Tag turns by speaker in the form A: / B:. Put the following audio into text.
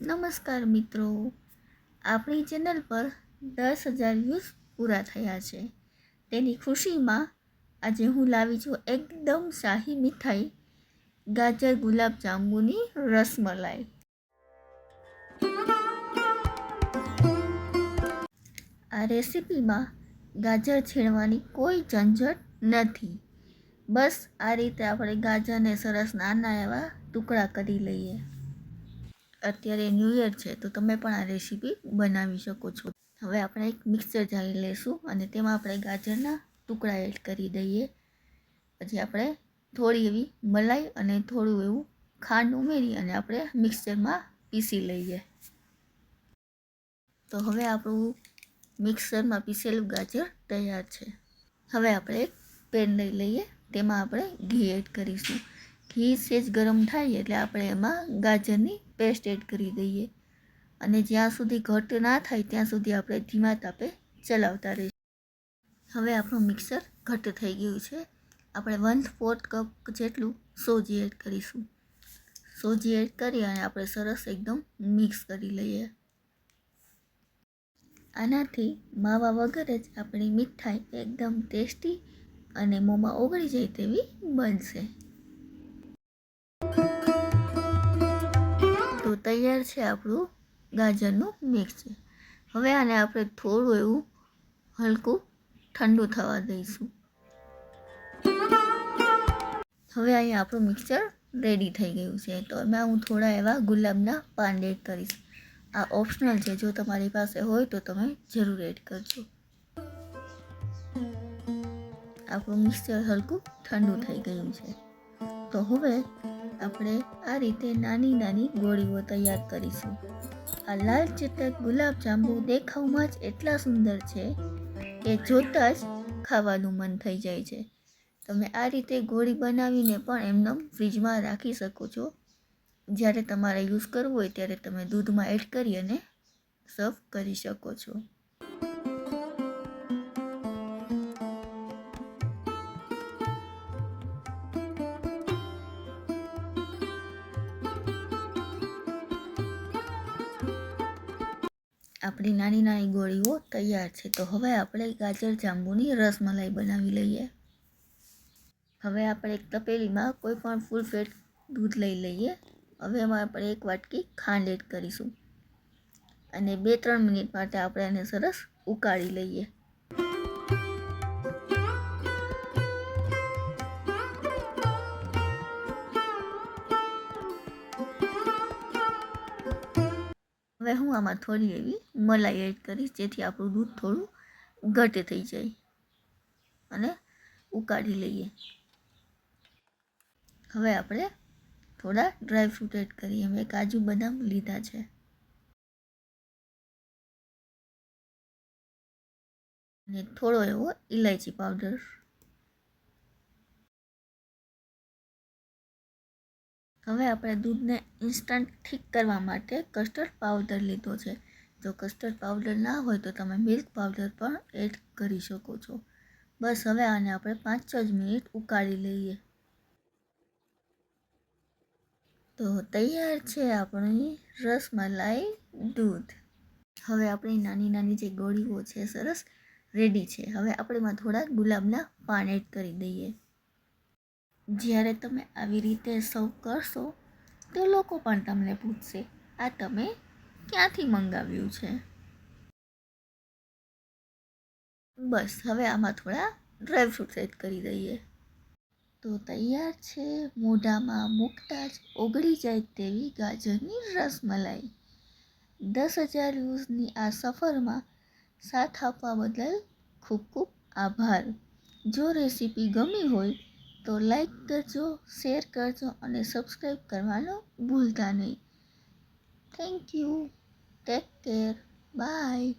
A: નમસ્કાર મિત્રો. આપણી ચેનલ પર દસ હજાર વ્યૂઝ પૂરા થયા છે. તેની ખુશીમાં આજે હું લાવી છું એકદમ શાહી મીઠાઈ, ગાજર ગુલાબ જાંબુની રસમલાઈ. આ રેસીપીમાં ગાજર છીણવાની કોઈ ઝંઝટ નથી. બસ આ રીતે આપણે ગાજરને સરસ નાના એવા ટુકડા કરી લઈએ. અત્યારે ન્યૂ યર છે, તો તમે પણ આ રેસીપી બનાવી શકો છો. હવે આપણે એક મિક્સર જાળી લઈશું અને તેમાં આપણે ગાજરના ટુકડા એડ કરી દઈએ. પછી આપણે થોડી એવી મલાઈ અને થોડું એવું ખાંડ ઉમેરી અને આપણે મિક્સરમાં પીસી લઈએ. તો હવે આપણું મિક્સરમાં પીસેલું ગાજર તૈયાર છે. હવે આપણે એક પેન લઈ લઈએ, તેમાં આપણે ઘી એડ કરીશું. ઘી સેજ ગરમ થાય એટલે આપણે એમાં ગાજરની પેસ્ટ એડ કરી દઈએ. અને જ્યાં સુધી ઘટ ના થાય, ત્યાં સુધી આપણે ધીમા તાપે ચલાવતા રહીશું. હવે આપણું મિક્સર ઘટ થઈ ગયું છે. આપણે વન ફોર્થ કપ જેટલું સોજી એડ કરીશું. સોજી એડ કરી અને આપણે સરસ એકદમ મિક્સ કરી લઈએ. આનાથી માવા વગર જ આપણી મીઠાઈ એકદમ ટેસ્ટી અને મોંમાં ઓગળી જાય તેવી બનશે. તૈયાર છે આપણું ગાજરનું મિક્સર હવે આને આપણે થોડું એવું હલકું ઠંડુ થવા દઈશું. હવે અહીંયા આપણું મિક્સર રેડી થઈ ગયું છે. તો એમાં હું થોડા એવા ગુલાબના પાન એડ કરીશ. આ ઓપ્શનલ છે. જો તમારી પાસે હોય તો તમે જરૂર એડ કરજો. આપણું મિક્સર હલકું ઠંડુ થઈ ગયું છે. તો હવે આપણે આ રીતે નાની નાની ગોળીઓ તૈયાર કરીશું. આ લાલ ચેતક ગુલાબ જાંબુ દેખાવમાં જ એટલા સુંદર છે કે જોતાં જ ખાવાનું મન થઈ જાય છે. તમે આ રીતે ગોળી બનાવીને પણ એમને ફ્રીજમાં રાખી શકો છો. જ્યારે તમારે યુઝ કરવું હોય ત્યારે તમે દૂધમાં એડ કરી અને સર્વ કરી શકો છો. આપણી નાની નાની ગોળીઓ તૈયાર છે. તો હવે આપણે ગાજર જાંબુની રસમલાઈ બનાવી લઈએ. હવે આપણે એક તપેલીમાં કોઈ પણ ફૂલ ફેટ દૂધ લઈ લઈએ. હવે એમાં આપણે એક વાટકી ખાંડ એડ કરીશું. અને બે ત્રણ મિનિટ માટે આપણે એને સરસ ઉકાળી લઈએ. હવે હું આમાં થોડી એવી મલાઈ એડ કરીશ, જેથી આપણું દૂધ થોડું ઘટ થઈ જાય અને ઉકાળી લઈએ. હવે આપણે થોડા ડ્રાય ફ્રૂટ એડ કરીએ. મેં કાજુ બદામ લીધા છે. અને થોડો એવો ઇલાયચી પાવડર હવે આપણે દૂધને ઇન્સ્ટન્ટ ઠીક કરવા માટે કસ્ટર્ડ પાવડર લીધો છે. જો કસ્ટર્ડ પાવડર ના હોય તો તમે મિલ્ક પાવડર પણ એડ કરી શકો છો. બસ હવે આને આપણે પાંચ છ જ મિનિટ ઉકાળી લઈએ. તો તૈયાર છે આપણી રસમલાઈ દૂધ. હવે આપણી નાની નાની જે ગોળીઓ છે, સરસ રેડી છે. હવે આપણે એમાં થોડા ગુલાબના પાન એડ કરી દઈએ. જ્યારે તમે આવી રીતે સર્વ કરશો, તો લોકો પણ તમને પૂછશે, આ તમે ક્યાંથી મંગાવ્યું છે? બસ, હવે આમાં થોડા ડ્રાય ફ્રૂટ્સ એડ કરી દઈએ. તો તૈયાર છે, મોઢામાં મૂકતા જ ઓગળી જાય તેવી ગાજરની રસમલાઈ. દસ હજાર વ્યૂઝની આ સફરમાં સાથ આપવા બદલ ખૂબ ખૂબ આભાર. જો રેસીપી ગમી હોય તો લાઈક કરજો શેર કરજો અને સબસ્ક્રાઈબ કરવાનું ભૂલતા નહીં. Thank you take care bye